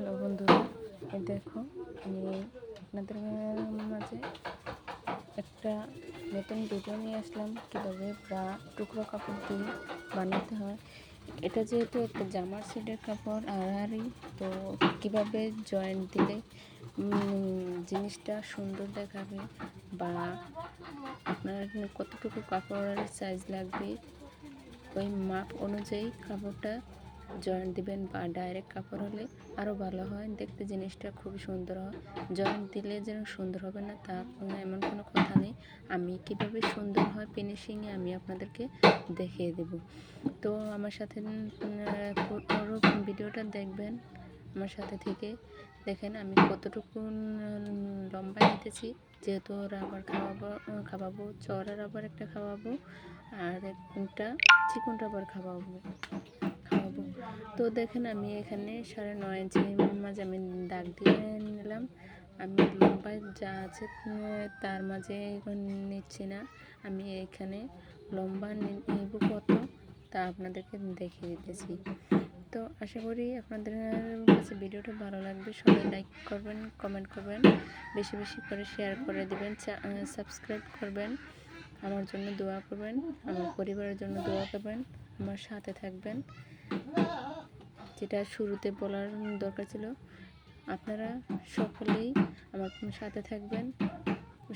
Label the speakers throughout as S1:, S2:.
S1: Hello বন্ধুরা এই দেখো, আমি আপনাদের মাঝে একটা নতুন ভিডিও নিয়ে আসলাম, কীভাবে ব্রা টুকরো কাপড় দিয়ে বানাতে হয়। এটা যেহেতু একটা জামার সেটের কাপড়, আড়াআড়ি, তো কীভাবে জয়েন্ট দিলে জিনিসটা সুন্দর দেখাবে বা আপনার কতটুকু কাপড়ের সাইজ লাগবে, ওই মাপ অনুযায়ী কাপড়টা জয়েন্ট দিবেন বা ডাইরেক্ট কাপড় হলে আরও ভালো হয়। দেখতে জিনিসটা খুবই সুন্দর হয়। জয়েন্ট দিলে যেন সুন্দর হবে না, তা কোনো এমন কোনো কথা নেই। আমি কীভাবে সুন্দর হয় ফিনিশিংয়ে আমি আপনাদেরকে দেখিয়ে দেব। তো আমার সাথে পুরো ভিডিওটা দেখবেন আমার সাথে থেকে। দেখেন আমি কতটুকু লম্বা নিতেছি। যেহেতু রাবার খাওয়াবো খাওয়াবো চড়া রাবার একটা খাওয়াবো, আর একটা চিকন রাবার খাওয়াবো। খাওয়াবো। তো দেখেন আমি এখানে সাড়ে নয় ইঞ্চি মাঝে আমি দাগ দিয়ে নিলাম। আমি লম্বা যা আছে, তার মাঝে নিচ্ছি না। আমি এখানে লম্বা নিব কত, তা আপনাদেরকে দেখিয়ে দিতেছি। তো আশা করি আপনাদের কাছে ভিডিওটা ভালো লাগবে। সবাই লাইক করবেন কমেন্ট করবেন, বেশি বেশি করে শেয়ার করে দিবেন সাবস্ক্রাইব করবেন। আমার জন্য দোয়া করবেন, আমার পরিবারের জন্য দোয়া করবেন, আমার সাথে থাকবেন। যেটা শুরুতে বলার দরকার ছিল, আপনারা সকলেই আমার সাথে থাকবেন।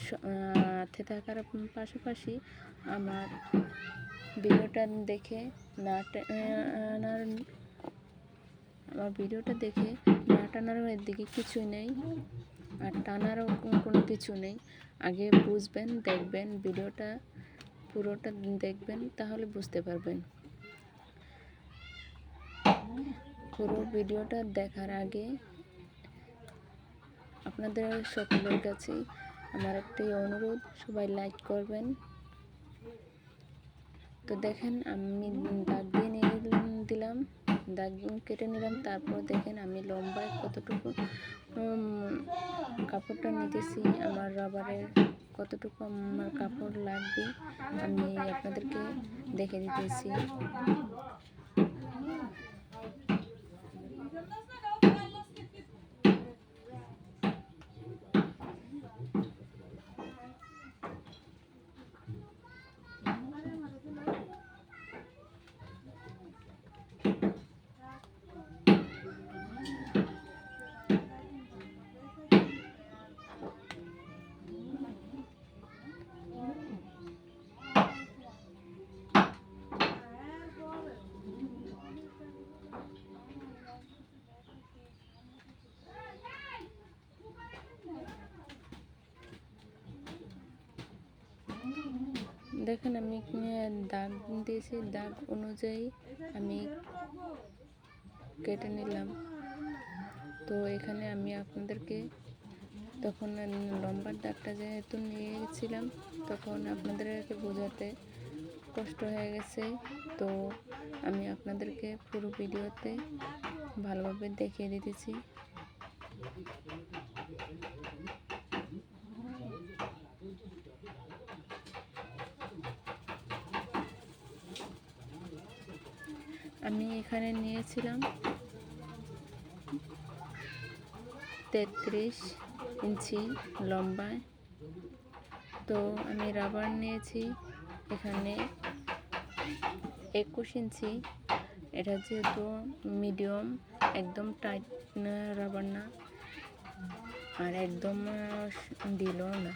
S1: সাথে থাকার পাশাপাশি আমার ভিডিওটা দেখে না, আমার ভিডিওটা দেখে টানারও দিকে কিছুই নেই। আর টানারও কোনো- কিছু নেই। আগে বুঝবেন, দেখবেন, ভিডিওটা পুরোটা দেখবেন, তাহলে বুঝতে পারবেন। পুরো ভিডিওটা দেখার আগে আপনাদের সকলের কাছে আমার একটাই অনুরোধ, সবাই লাইক করবেন। তো দেখেন আমি দাগ দিয়ে নিয়ে দিলাম। দাগ কেটে নিলাম। তারপর দেখেন আমি লম্বায় কতটুকু কাপড়টা নিতেছি, আমার রাবারের কতটুকু আমার কাপড় লাগবে আমি আপনাদেরকে দেখে দিতেছি। দেখেন আমি দাগ দিয়েছি, দাগ অনুযায়ী আমি কেটে নিলাম। তো এখানে আমি আপনাদেরকে তখন লম্বার দাগটা যেহেতু নিয়েছিলাম, তখন আপনাদেরকে বোঝাতে কষ্ট হয়ে গেছে। তো আমি আপনাদেরকে পুরো ভিডিওতে ভালোভাবে দেখিয়ে দিতেছি। আমি এখানে নিয়েছিলাম তেত্রিশ ইঞ্চি লম্বায় তো আমি রাবার নিয়েছি, এখানে একুশ ইঞ্চি। এটা যেহেতু মিডিয়াম, একদম টাইট রাবার না। আর একদম দিলও না।